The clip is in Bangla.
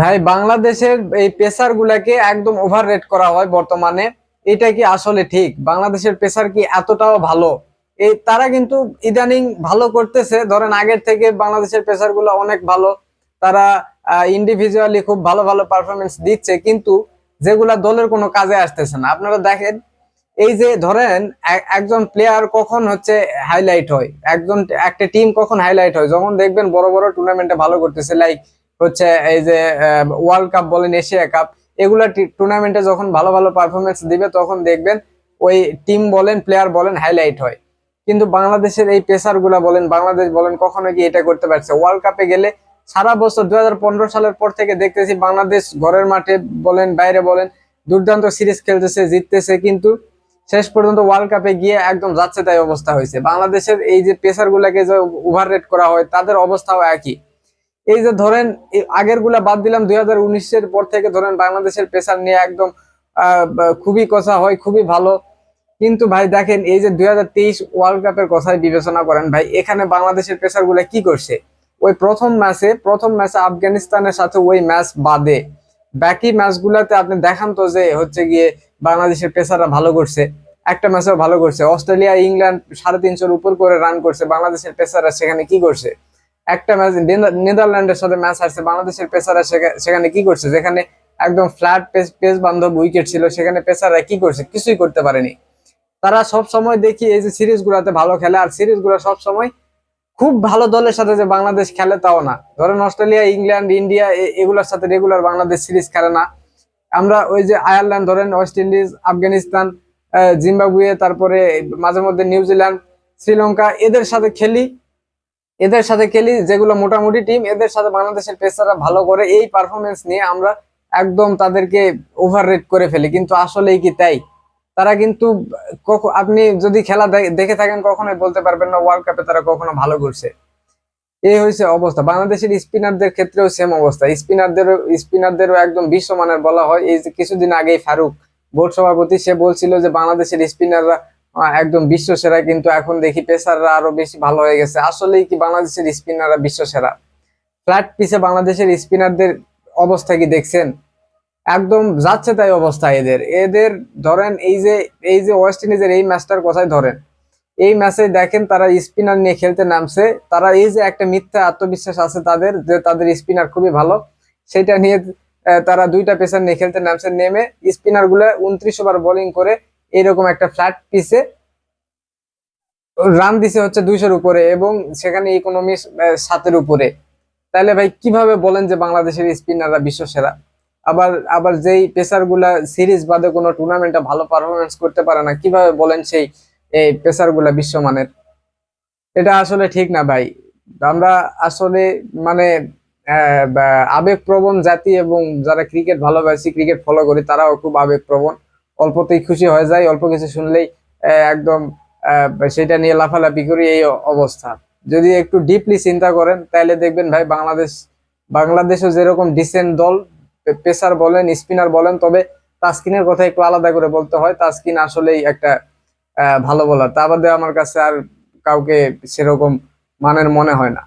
ভাই, বাংলাদেশের এই পেসার গুলাকে একদম ওভার করা হয় বর্তমানে। এটা কি আসলে ঠিক? বাংলাদেশের পেসার কি এতটাও ভালো? এই তারা কিন্তু ইদানিং ভালো করতেছে। ধরেন আগের থেকে বাংলাদেশেরগুলো অনেক ভালো। তারা ইন্ডিভিজুয়ালি খুব ভালো ভালো পারফরমেন্স দিচ্ছে। কিন্তু যেগুলা দলের কোনো কাজে আসতেছে না। আপনারা দেখেন, এই যে ধরেন একজন প্লেয়ার কখন হচ্ছে হাইলাইট হয়? একজন, একটা টিম কখন হাইলাইট হয়? যখন দেখবেন বড় বড় টুর্নামেন্টে ভালো করতেছে লাইক হচ্ছে এই যে ওয়ার্ল্ড কাপ বলেন এশিয়া কাপ এগুলা টুর্নামেন্টে যখন ভালো ভালো পারফরমেন্স দিবে, তখন দেখবেন ওই টিম বলেন প্লেয়ার বলেন হাইলাইট হয়। কিন্তু বাংলাদেশের এই পেসারগুলা বলেন, বাংলাদেশ বলেন, কখনো কি এটা করতে পারছে? ওয়ার্ল্ড কাপে গেলে সারা বছর দু হাজার পনেরো সালের পর থেকে দেখতেছি বাংলাদেশ ঘরের মাঠে বলেন, বাইরে বলেন, দুর্দান্ত সিরিজ খেলতেছে, জিততেছে, কিন্তু শেষ পর্যন্ত ওয়ার্ল্ড কাপে গিয়ে একদম যাচ্ছে তাই অবস্থা হয়েছে। বাংলাদেশের এই যে পেসার গুলাকে যে ওভার রেট করা হয়, তাদের অবস্থাও একই। এই যে ধরেন আগেরগুলা বাদ দিলাম, দুই উনিশের পর থেকে ধরেন বাংলাদেশের পেসার নিয়ে একদম খুবই কথা হয়, খুবই ভালো। কিন্তু ভাই দেখেন, এই যে দুই হাজার তেইশ ওয়ার্ল্ড কাপের কথাই বিবেচনা করেন, ভাই, এখানে বাংলাদেশের পেসারগুলা কি করছে? ওই প্রথম ম্যাচে প্রথম ম্যাচে আফগানিস্তানের সাথে ওই ম্যাচ বাদে। বাকি ম্যাচগুলোতে আপনি দেখান তো যে হচ্ছে গিয়ে বাংলাদেশের পেসাররা ভালো করছে, একটা ম্যাচেও ভালো করছে। অস্ট্রেলিয়া, ইংল্যান্ড সাড়ে তিনশোর উপর করে রান করছে, বাংলাদেশের পেসাররা সেখানে কি করছে? একটা ম্যাচ নেদারল্যান্ডের সাথে ম্যাচ আসছে বাংলাদেশের পেসাররা সেখা- সেখানে কি করছে? যেখানে একদম ফ্ল্যাট পেস পেস বান্ধব উইকেট ছিল, সেখানে পেসাররা কি করছে? কিছুই করতে পারেনি। তারা সব সময় দেখি এই যে সিরিজ গুলাতে ভালো খেলে, আর সিরিজগুলো সব সময় খুব ভালো দলের সাথে যে বাংলাদেশ খেলে তাও না। ধরেন অস্ট্রেলিয়া, ইংল্যান্ড, ইন্ডিয়া এগুলোর সাথে রেগুলার বাংলাদেশ সিরিজ খেলে না। আমরা ওই যে আয়ারল্যান্ড, ধরেন ওয়েস্ট ইন্ডিজ, আফগানিস্তান জিম্বাবুয়ে, তারপরে মাঝে মধ্যে নিউজিল্যান্ড, শ্রীলঙ্কা, এদের সাথে খেলি। এদের সাথে খেলি, যেগুলো মোটামুটি টিম এদের সাথে বাংলাদেশের পেসাররা ভালো করে এই পারফরমেন্স নিয়ে আমরা একদম তাদেরকে ওভার রেট করে ফেলি। কিন্তু আসলেই কি তাই? তারা কিন্তু আপনি যদি খেলা দেখে থাকেন, কখনোই বলতে পারবেন না ওয়ার্ল্ড কাপে তারা কখনো ভালো করছে এই হয়েছে অবস্থা। বাংলাদেশের স্পিনারদের ক্ষেত্রেও সেম অবস্থা। স্পিনারদেরও স্পিনারদেরও একদম বিশ্বমানের বলা হয়। এই যে কিছুদিন আগেই ফারুক, বোর্ড সভাপতি, সে বলছিল যে বাংলাদেশের স্পিনাররা একদম বিশ্ব সেরা কিন্তু এখন দেখি পেসাররা আরও বেশি ভালো হয়ে গেছে। আসলেই কি বাংলাদেশের স্পিনাররা বিশ্ব সেরা ফ্ল্যাট পিছে বাংলাদেশের স্পিনারদের অবস্থা কি দেখছেন? একদম যাচ্ছে তাই অবস্থা এদের। এদের ধরেন এই যে এই যে ওয়েস্ট ইন্ডিজের এই ম্যাচটার কথাই ধরেন। এই ম্যাচে দেখেন তারা স্পিনার নিয়ে খেলতে নামছে। তারা এই যে একটা মিথ্যা আত্মবিশ্বাস আছে তাদের, যে তাদের স্পিনার খুবই ভালো। সেটা নিয়ে তারা দুইটা পেসার নিয়ে খেলতে নামছে। নেমে স্পিনারগুলো উনত্রিশ ওভার বোলিং করে এরকম একটা ফ্ল্যাট পিসে রান দিছে হচ্ছে দুইশোর উপরে এবং সেখানে ইকোনমি সাতের উপরে। তাহলে ভাই, কীভাবে বলেন যে বাংলাদেশের স্পিনাররা বিশ্ব সেরা আবার আবার যেই পেসারগুলা সিরিজ বাদে কোনো টুর্নামেন্টে ভালো পারফরমেন্স করতে পারে না, কীভাবে বলেন সেই, এই পেসারগুলা বিশ্বমানের? এটা আসলে ঠিক না ভাই। আমরা আসলে মানে আবেগ প্রবণ জাতি এবং যারা ক্রিকেট ভালোবাসি ক্রিকেট ফলো করি, তারাও খুব আবেগ প্রবণ অল্পতেই খুশি হয়ে যায়, অল্প কিছু শুনলেই একদম সেটা নিয়ে লাফালাফি করি এই অবস্থা। যদি একটু ডিপলি চিন্তা করেন, তাহলে দেখবেন ভাই বাংলাদেশ, বাংলাদেশও যেরকম ডিসেন্ট দল পেসার বলেন, স্পিনার বলেন, তবে তাস্কিনের কথা একটু আলাদা করে বলতে হয়, তাস্কিন আসলেই একটা ভালো বলার তা বাদে আমার কাছে আর কাউকে সেরকম মানের মনে হয় না।